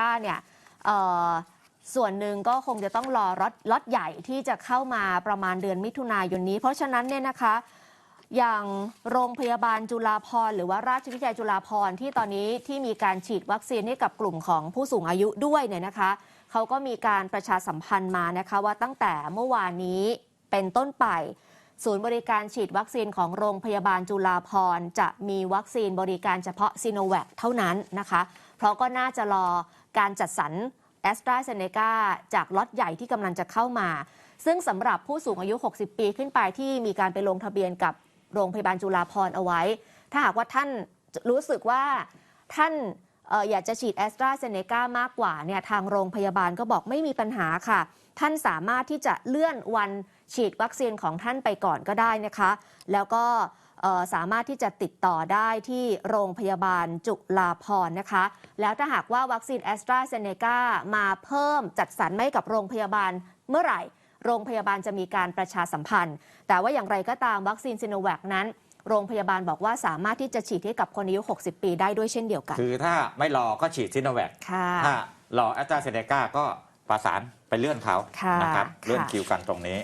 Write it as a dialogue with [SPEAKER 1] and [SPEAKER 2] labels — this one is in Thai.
[SPEAKER 1] กาเนี่ยส่วนหนึ่งก็คงจะต้องรอรถล็อตใหญ่ที่จะเข้ามาประมาณเดือนมิถุนายนนี้ เพราะฉะนั้นเนี่ยนะคะอย่างโรงพยาบาลจุฬาภรหรือว่าราชวิทยาลัยจุฬาภรที่ตอนนี้ที่มีการฉีดวัคซีนให้กับกลุ่มของผู้สูงอายุด้วยเนี่ยนะคะเขาก็มีการประชาสัมพันธ์มานะคะว่าตั้งแต่เมื่อวานนี้เป็นต้นไป ศูนย์บริการฉีดวัคซีนของโรงพยาบาลจุฬาภรณ์จะมีวัคซีนบริการเฉพาะซีโนแวคเท่านั้นนะคะ เพราะก็น่าจะรอการจัดสรรแอสตราเซเนกาจากล็อตใหญ่ที่กำลังจะเข้ามา ซึ่งสำหรับผู้สูงอายุ 60 ปีขึ้นไปที่มีการไปลงทะเบียนกับโรงพยาบาลจุฬาภรณ์เอาไว้ ถ้าหากว่าท่านรู้สึกว่าท่าน อออยากจะฉีดแอสตราเซเนกามากกว่าเนี่ยทางโรงพยาบาลก็บอกไม่มีปัญหาค่ะ ท่านสามารถที่จะเลื่อนวันฉีดวัคซีนของท่านไปก่อนก็ได้นะคะ แล้วก็สามารถที่จะติดต่อได้ที่โรงพยาบาลจุฬาภรนะคะ แล้วถ้าหากว่าวัคซีนแอสตราเซเนกามาเพิ่มจัดสรรให้กับโรงพยาบาลเมื่อไหร่ โรงพยาบาลจะมีการประชาสัมพันธ์ แต่ว่าอย่างไรก็ตามวัคซีนซิโนแวคนั้น โรงพยาบาลบอกว่าสามารถที่จะฉีดให้กับคนอายุ 60 ปีได้ด้วยเช่นเดียวกัน
[SPEAKER 2] คือถ้าไม่รอก็ฉีดซิโนแวค
[SPEAKER 1] ค่ะ
[SPEAKER 2] ถ้ารอแอสตราเซเนกาก็ประสานไปเลื่อนเขา
[SPEAKER 1] ค่ะ
[SPEAKER 2] นะครับเลื่อน
[SPEAKER 1] ค่ะ
[SPEAKER 2] คิวกันตรงนี้